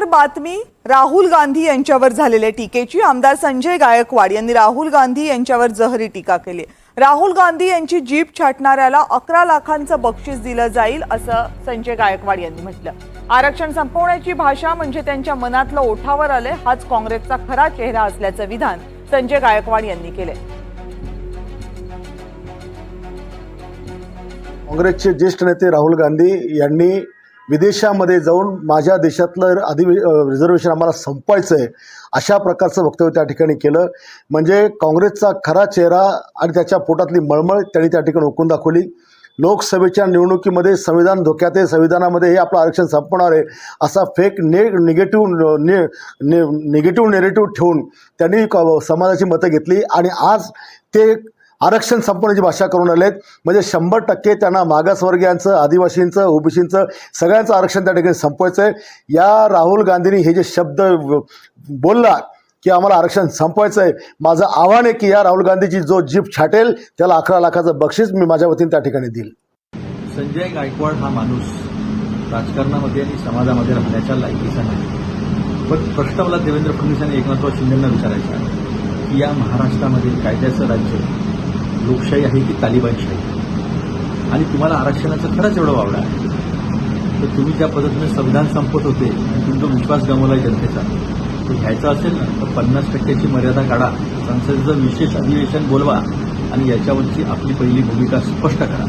नंतर बातमी राहुल गांधी यांच्यावर झालेल्या टीकेची आमदार संजय गायकवाड यांनी राहुल गांधी यांच्यावर जहरी टीका केली राहुल गांधी यांची जीप छाटणाऱ्याला अकरा लाखांचं बक्षीस दिलं जाईल असं संजय गायकवाड यांनी म्हटलं. आरक्षण संपवण्याची भाषा म्हणजे त्यांच्या मनातलं ओठावर आलंय. हाच काँग्रेसचा खरा चेहरा असल्याचं विधान संजय गायकवाड यांनी केलंय. काँग्रेसचे ज्येष्ठ नेते राहुल गांधी यांनी विदेशामध्ये जाऊन माझ्या देशातलं अधि रिझर्वेशन आम्हाला संपवायचं आहे अशा प्रकारचं वक्तव्य त्या ठिकाणी केलं. म्हणजे काँग्रेसचा खरा चेहरा आणि त्याच्या पोटातली मळमळ त्यांनी त्या ठिकाणी ओकून दाखवली. लोकसभेच्या निवडणुकीमध्ये संविधान धोक्यात आहे संविधानामध्ये हे आपलं आरक्षण संपणार आहे असा फेक ने निगेटिव्ह ने निगेटिव्ह नेरेटिव्ह ठेवून त्यांनी क- समाजाची मतं घेतली. आणि आज ते आरक्षण संपवण्याची भाषा करून आलेत म्हणजे शंभर टक्के त्यांना मागासवर्गीयांचं आदिवासींचं ओबीसींचं सगळ्यांचं आरक्षण त्या ठिकाणी संपवायचं आहे या राहुल गांधींनी हे जे शब्द बोलला की आम्हाला आरक्षण संपवायचं आहे माझं आव्हान आहे की या राहुल गांधीची जो जीप छाटेल त्याला अकरा लाखाचं बक्षीस मी माझ्या वतीने त्या ठिकाणी देईल. संजय गायकवाड हा माणूस राजकारणामध्ये आणि समाजामध्ये राहण्याच्या लायकीचा नाही. पण प्रश्न मला देवेंद्र फडणवीस आणि एकनाथराव शिंदेंना विचारायचा की या महाराष्ट्रामध्ये कायद्याचं राज्य लोकशाही आहे की तालिबानशाही? आणि तुम्हाला आरक्षणाचं खरंच एवढं वावडं आहे. तर तुम्ही ज्या पद्धतीने संविधान संपत होते आणि तुमचा विश्वास गमावला जनतेचा तो घ्यायचा असेल ना तर पन्नास टक्क्याची मर्यादा काढा. संसदेचं विशेष अधिवेशन बोलवा आणि याच्यावरची आपली पहिली भूमिका स्पष्ट करा.